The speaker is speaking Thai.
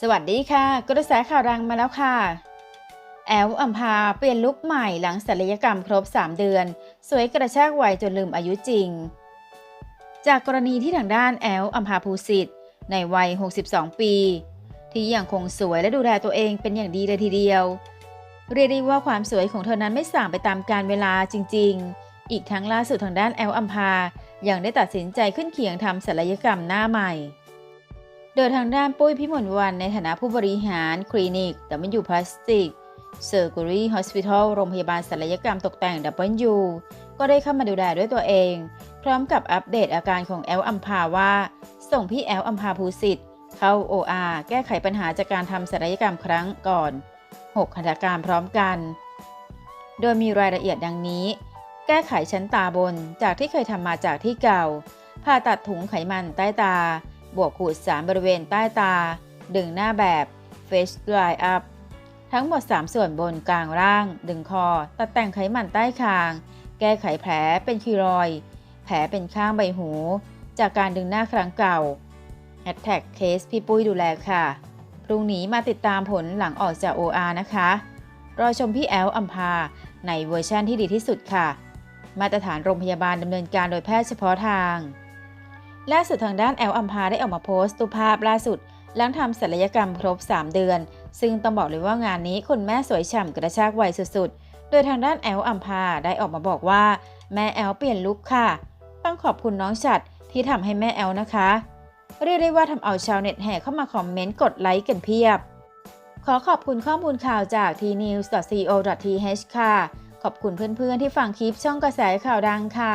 สวัสดีค่ะ กระแสข่าวดังมาแล้วค่ะ แอลอัมพาเปลี่ยนลุคใหม่หลังศัลยกรรมครบ 3 เดือน สวยกระชากวัยจนลืมอายุจริง จากกรณีที่ทางด้านแอลอัมพาภูสิทธิ์ในวัย 62 ปี ที่ยังคงสวยและดูแลตัวเองเป็นอย่างดีเลยทีเดียว เรียกได้ว่าความสวยของเธอนั้นไม่ส่างไปตามกาลเวลาจริง ๆ อีกทั้งล่าสุดทางด้านแอลอัมพายังได้ตัดสินใจขึ้นเคียงทำศัลยกรรมหน้าใหม่ โดยทางด้านปุ้ยพิมลวันในฐานะผู้บริหารคลินิก W Plastic Surgery Hospital โรงพยาบาลศัลยกรรมตกแต่ง W ก็ได้เข้ามาดูแลด้วยตัวเอง พร้อมกับอัปเดตอาการของแอลอัมพาว่า ส่งพี่แอลอัมพาภูสิทธิ์เข้า OR แก้ไขปัญหาจากการทำศัลยกรรมครั้งก่อน 6หัตถการพร้อมกัน โดยมีรายละเอียดดังนี้ แก้ไขชั้นตาบนจากที่เคยทำมาจากที่เก่าผ่าตัดถุงไขมันใต้ตา บวกขูดสารบริเวณใต้ตา ดึงหน้าแบบ Face Dry Up ทั้งหมด 3 ส่วนบนกลางล่าง ดึงคอ ตัดแต่งไขมันใต้คาง แก้ไขแผลเป็นคีรอย แผลเป็นข้างใบหู จากการดึงหน้าครั้งเก่า Hashtag เคสพี่ปุ้ยดูแลค่ะ พรุ่งนี้มาติดตามผลหลังออกจาก OR นะคะ รอชมพี่แอลอัมพา ในเวอร์ชั่นที่ดีที่สุดค่ะ มาตรฐานโรงพยาบาลดำเนินการโดยแพทย์เฉพาะทาง ล่าสุดทางด้านแอลอัมพาได้ออกมาโพสต์รูภาพล่าสุด หลังทำศัลยกรรมครบ 3 เดือน ซึ่งต้องบอกเลยว่างานนี้คุณแม่สวยฉ่ำกระชากวัยสุดๆ โดยทางด้านแอลอัมพาได้ออกมาบอกว่า แม่แอลเปลี่ยนลุคค่ะ ต้องขอบคุณน้องฉัดที่ทำให้แม่แอลนะคะ เรียกได้ว่าทำเอาชาวเน็ตแห่เข้ามาคอมเมนต์กดไลค์กันเพียบ ขอขอบคุณข้อมูลข่าวจาก tnews.co.th ค่ะ ขอบคุณเพื่อนๆที่ฟังคลิปช่องกระแสข่าวดังค่ะ